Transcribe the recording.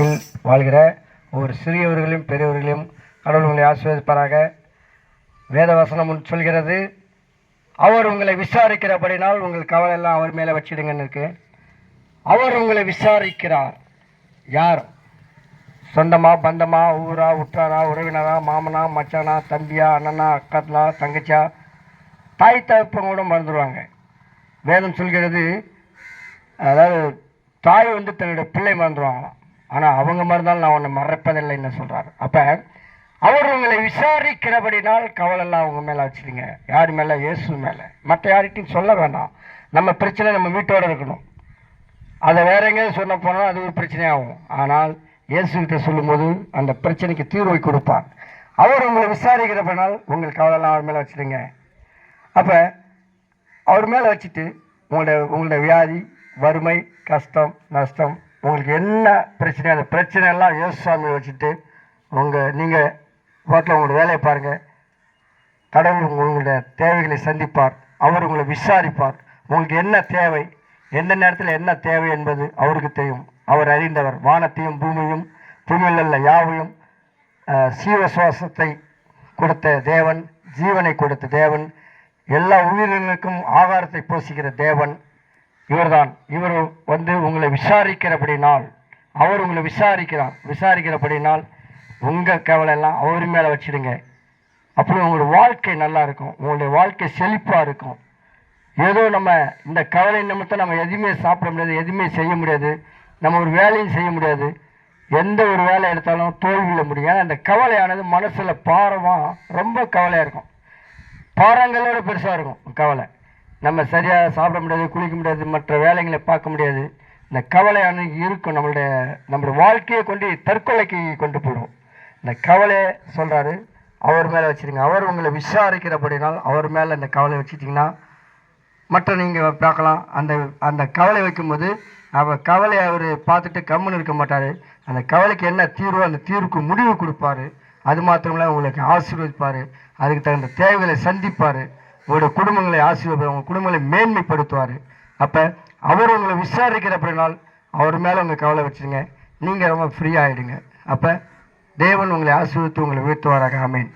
வாழ்கிற ஒவ்வொரு சிறியவர்களையும் பெரியவர்களையும் கடவுள் உங்களை ஆசீர்வதிப்பாராக. வேதவசனம் சொல்கிறது அவர் உங்களை விசாரிக்கிறபடினால் உங்கள் கவலை எல்லாம் அவர் மேலே வச்சிடுங்கன்னு இருக்கு. அவர் உங்களை விசாரிக்கிறார். யார்? சொந்தமா பந்தமா ஊரா உற்றாரா உறவினரா மாமனா மச்சானா தம்பியா அண்ணனா அக்காத்தலா தங்கச்சியா? தாய் தகப்பன் கூட மறந்துடுவாங்க வேதம் சொல்கிறது அதாவது தாய் வந்து தன்னுடைய பிள்ளை மறந்துடுவாங்களாம் ஆனால் அவங்க மறந்தாலும் நான் உன்னை மறப்பதில்லைன்னு சொல்கிறார் அப்போ அவர் உங்களை விசாரிக்கிறபடினால் கவலைலாம் அவங்க மேலே வச்சுருங்க. யார் மேலே? இயேசு மேலே. மற்ற யார்கிட்டையும் சொல்ல வேண்டாம். நம்ம பிரச்சனை நம்ம வீட்டோட இருக்கணும். அதை வேற எங்கேயாவது சொன்ன போனால் அது ஒரு பிரச்சனையாகும். ஆனால் இயேசுகிட்ட சொல்லும்போது அந்த பிரச்சனைக்கு தீர்வை கொடுப்பார். அவர் உங்களை விசாரிக்கிறபடினால் உங்கள் கவலைலாம் அவர் மேலே வச்சுருங்க. அப்போ அவர் மேலே வச்சுட்டு உங்களுடைய உங்களுடைய வியாதி வறுமை கஷ்டம் நஷ்டம் உங்களுக்கு என்ன பிரச்சனை அந்த பிரச்சனை எல்லாம் இயேசுசாமி வச்சுட்டு உங்கள் நீங்கள் பாட்டில் உங்களோட வேலையை பாருங்கள் கடவுள் உங்களுடைய தேவைகளை சந்திப்பார். அவர் உங்களை விசாரிப்பார். உங்களுக்கு என்ன தேவை எந்த நேரத்தில் என்ன தேவை என்பது அவருக்கு தெரியும். அவர் அறிந்தவர். வானத்தையும் பூமியும் பூமியில் உள்ள யாவையும் சீவசுவாசத்தை சீவ சுவாசத்தை கொடுத்த தேவன் ஜீவனை கொடுத்த தேவன் எல்லா உயிரினங்களுக்கும் ஆகாரத்தை போஷிக்கிற தேவன் இவர்தான். இவர் வந்து உங்களை விசாரிக்கிறபடினால் அவர் உங்களை விசாரிக்கிறார். விசாரிக்கிறபடினால் உங்கள் கவலை எல்லாம் அவர் மேலே வச்சுடுங்க. அப்படி உங்களோட வாழ்க்கை நல்லா இருக்கும். உங்களுடைய வாழ்க்கை செழிப்பாக இருக்கும். ஏதோ நம்ம இந்த கவலை நிமித்தம் நம்ம எதுவுமே சாப்பிட முடியாது எதுவுமே செய்ய முடியாது நம்ம ஒரு வேலையும் செய்ய முடியாது. எந்த ஒரு வேலை எடுத்தாலும் தோல்வியில் முடியும். அந்த கவலையானது மனசில் பாரமாக ரொம்ப கவலையாக இருக்கும். பாரங்களோட பெருசாக இருக்கும் கவலை. நம்ம சரியாக சாப்பிட முடியாது குளிக்க முடியாது மற்ற வேலைகளை பார்க்க முடியாது. இந்த கவலையானது இருக்கும் நம்மளுடைய நம்மளுடைய வாழ்க்கையை கொண்டு தற்கொலைக்கு கொண்டு போயிடும். இந்த கவலையை சொல்கிறாரு அவர் மேலே வச்சுருங்க. அவர் உங்களை விசாரிக்கிறபடினால் அவர் மேலே இந்த கவலை வச்சுட்டிங்கன்னா மற்ற நீங்கள் பார்க்கலாம். அந்த அந்த கவலை வைக்கும்போது அவர் கவலையை அவர் பார்த்துட்டு கம்முன்னு இருக்க மாட்டார். அந்த கவலைக்கு என்ன தீர்வோ அந்த தீர்வுக்கு முடிவு கொடுப்பாரு. அது மாத்திரமில்ல உங்களுக்கு ஆசீர்வதிப்பார். அதுக்கு தகுந்த தேவைகளை சந்திப்பார். உங்களுடைய குடும்பங்களை ஆசீர்வதிப்பார் உங்கள் குடும்பங்களை மேன்மைப்படுத்துவார். அப்போ அவர் உங்களை விசாரிக்கிற விசாரிக்கிறப்படினால் அவர் மேலே உங்கள் கவலை வச்சுருங்க. நீங்கள் ரொம்ப ஃப்ரீ ஆகிடுங்க அப்போ தேவன் உங்களை ஆசீர்வித்து உங்களை வீழ்த்துவாராக. அமேன்